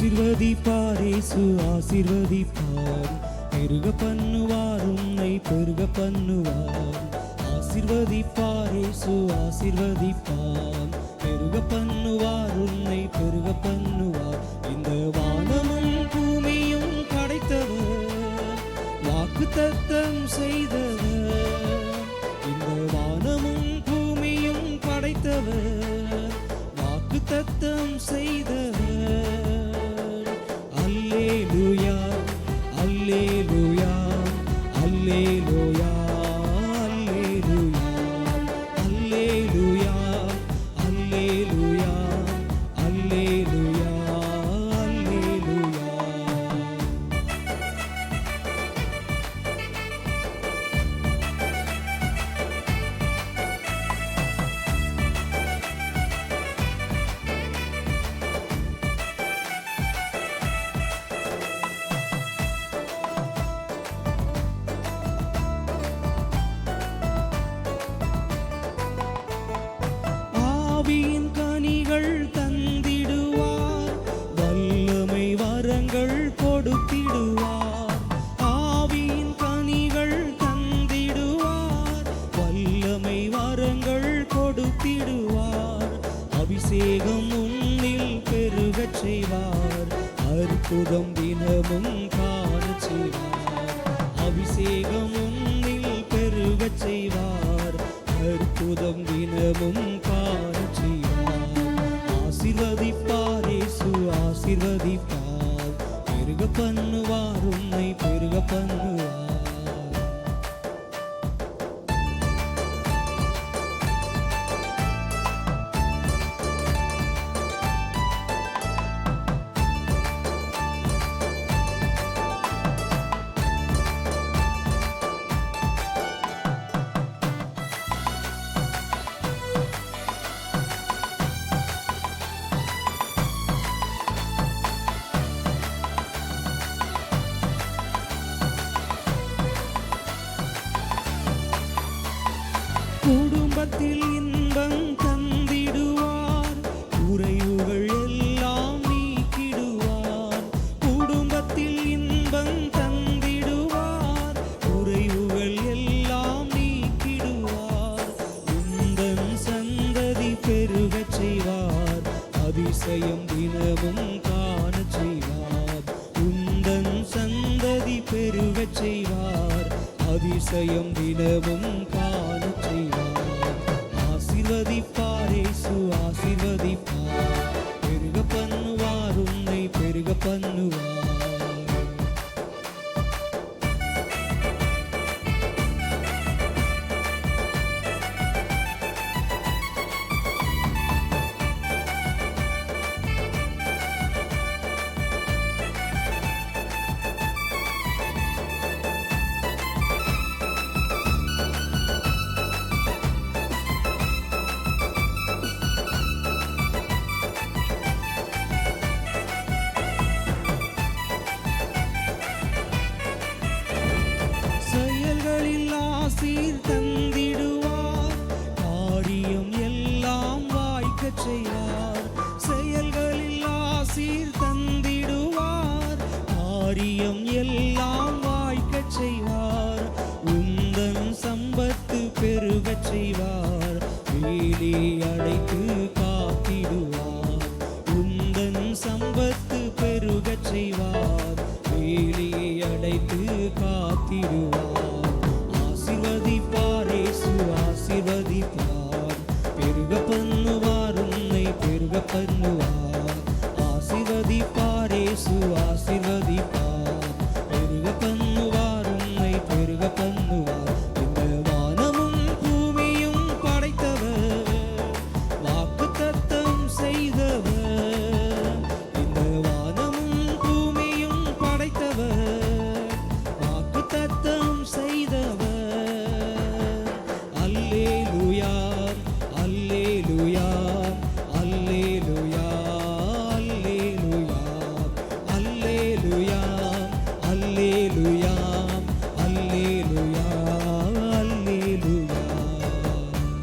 ఆశీర్వదిపారేసు ఆశీర్వదిపారు పెరుగ పన్నువారు పెరుగ పన్నువారు ఆశీర్వదిపారేసు ఆశీర్వదిపారు పెరుగ పన్నువారు పెరుగ పన్నువారు இந்த வானமும் பூமியும் படைத்தவர் வாக்கு தத்தம் செய்தவர் இந்த வானமும் பூமியும் படைத்தவர் வாக்கு தத்தம் செய்தவர் அற்புதம் தினமும் காணச் செய்வார். அபிஷேகம் உன்னில் பெருகச் செய்வார். அற்புதம் தினமும் காணச் செய்வார். ஆசிர்வதிப்பார் இயேசு ஆசிர்வதிப்பார். பெருக பண்ணுவார் உன்னை பெருக பண்ணுவார். குடும்பத்தில் இன்பம் தந்திடுவார். குறைவுகள் எல்லாம் நீக்கிடுவார். குடும்பத்தில் இன்பம் தந்திடுவார். குறைவுகள் எல்லாம் நீக்கிடுவார். உந்தன் சந்ததி பெருகச் செய்வார். அதிசயம் தினமும் காண செய்வார். உந்தன் சந்ததி பெருகச் செய்வார். அதிசயம் தினமும் ಬಂದ பெருகச் செய்வார். வேலி அடைத்து காத்திடுவார். உந்தன் சம்பத்து பெருகச் செய்வார். வேலி அழைத்து காத்திடுவார். ஆசிர்வதிப்பாரே சு ஆசிர்வதிப்பார் பெருக பண்ணுவார் உன்னை பெருக பண்ணுவார்.